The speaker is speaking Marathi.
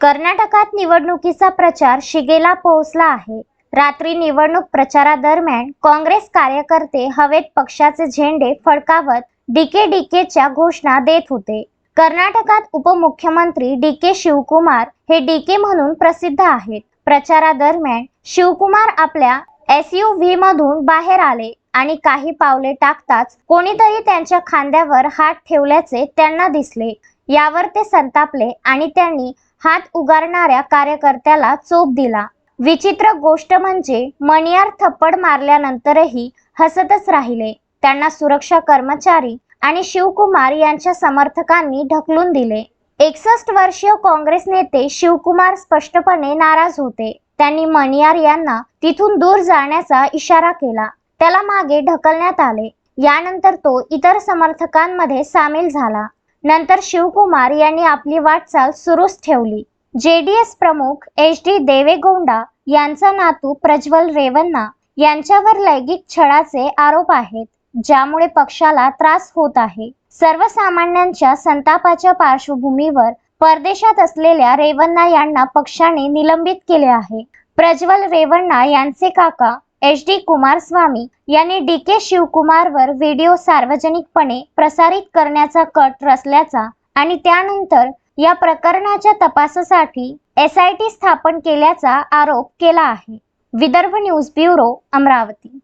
कर्नाटकात निवडणुकीचा प्रचार शिगेला पोहोचला आहे. रात्री निवडणूक प्रचारादरम्यान काँग्रेस कार्यकर्ते हवेत पक्षाचे झेंडे फडकावत डीके डीकेच्या घोषणा देत होते. कर्नाटकात उपमुख्यमंत्री डी के शिवकुमार हे डीके म्हणून प्रसिद्ध आहेत. प्रचारादरम्यान शिवकुमार आपल्या एस यू व्ही मधून बाहेर आले आणि काही पावले टाकताच कोणीतरी त्यांच्या खांद्यावर हात ठेवल्याचे त्यांना दिसले. यावर ते संतापले आणि त्यांनी हात उगारणाऱ्या कार्यकर्त्याला चोप दिला. विचित्र गोष्ट म्हणजे मणियार थप्पड मारल्यानंतरही हसतच राहिले. त्यांना सुरक्षा कर्मचारी आणि शिवकुमार यांच्या समर्थकांनी ढकलून दिले. एकसष्ट वर्षीय काँग्रेस नेते शिवकुमार स्पष्टपणे नाराज होते. त्यांनी मणियार यांना तिथून दूर जाण्याचा इशारा केला. त्याला मागे ढकलण्यात आले. यानंतर तो इतर समर्थकांमध्ये सामील झाला. नंतर शिवकुमार यांनी आपली वाटचाल सुरूच ठेवली. जेडीएस प्रमुख एच डी देवेगौंडा यांचा नातू प्रज्वल रेवन्ना यांच्यावर लैंगिक छळाचे आरोप आहेत ज्यामुळे पक्षाला त्रास होत आहे. सर्वसामान्यांच्या संतापाच्या पार्श्वभूमीवर परदेशात असलेल्या रेवन्ना यांना पक्षाने निलंबित केले आहे. प्रज्वल रेवन्ना यांचे काका एच डी कुमारस्वामी यांनी डी के शिवकुमारवर व्हिडिओ सार्वजनिकपणे प्रसारित करण्याचा कट रचल्याचा आणि त्यानंतर या प्रकरणाच्या तपासासाठी एस आय टी स्थापन केल्याचा आरोप केला आहे. Vidarbha news bureau Amravati.